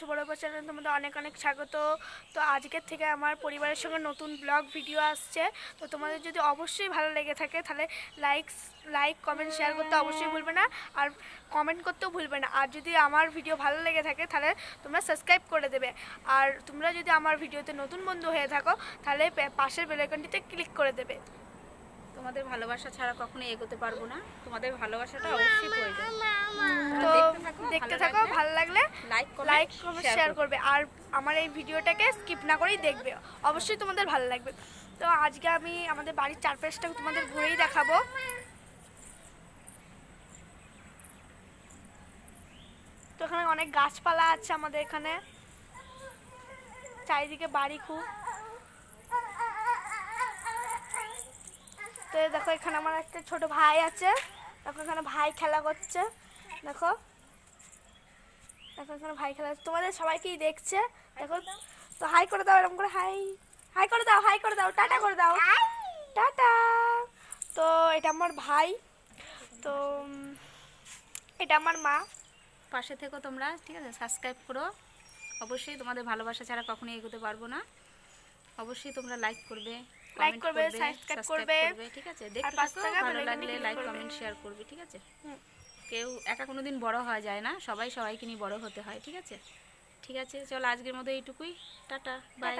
সুবর্ণ চ্যানেলে তোমাদের অনেক অনেক স্বাগত। তো আজকের থেকে আমার পরিবারের সঙ্গে নতুন ব্লগ ভিডিও আসছে। তো তোমাদের যদি অবশ্যই ভালো লেগে থাকে তাহলে লাইক লাইক কমেন্ট শেয়ার করতে অবশ্যই ভুলবে না। আর কমেন্ট করতেও ভুলবে না। আর যদি আমার ভিডিও ভালো লেগে থাকে তাহলে তোমরা সাবস্ক্রাইব করে দেবে। আর তোমরা যদি আমার ভিডিওতে নতুন বন্ধু হয়ে থাকো তাহলে পাশের বেলাইকনটিতে ক্লিক করে দেবে। তোমাদের ভালোবাসা ছাড়া কখনো এগোতে পারব না। তোমাদের ভালোবাসাটা অবশ্যই প্রয়োজন। তো দেখতে থাকো, ভালো লাগলে। লাইক লাইক কমেন্ট শেয়ার করবে। আর আমার এই ভিডিওটাকে স্কিপ না করেই দেখবে। অবশ্যই তোমাদের ভালো লাগবে। তো আজকে আমি আমাদের বাড়ির চারপাশটা তোমাদের ঘুরেই দেখাবো। তো এখানে অনেক গাছপালা আছে আমাদের এখানে। চারিদিকে বাড়ি খুব। তো দেখো এখানে আমার একটা ছোট ভাই আছে। দেখো এখানে ভাই খেলা করছে। দেখো। দেখো এখানে ভাই খেলা তোমাদের সবাইকেই দেখছে। দেখো তো হাই করে দাও এরকম করে হাই হাই করে দাও হাই করে দাও টাটা করে দাও। টাটা। তো এটা আমার ভাই। তো এটা আমার মা। পাশে থেকো তোমরা ঠিক আছে? সাবস্ক্রাইব করো। অবশ্যই তোমাদের ভালোবাসা ছাড়া কখনোই এগোতে পারব না। অবশ্যই তোমরা লাইক করবে লাইক করবে, subscribe করবে। ঠিক আছে? দেখতে থাকো ভালো লাগলে লাইক কমেন্ট শেয়ার করবে ঠিক আছে। কেউ একা কোনো দিন বড়ো হওয়া যায় না। সবাই সবাইকে নিয়ে বড়ো হতে হয় ঠিক আছে? ঠিক আছে চলো আজকের মতো এইটুকুই। Tata bye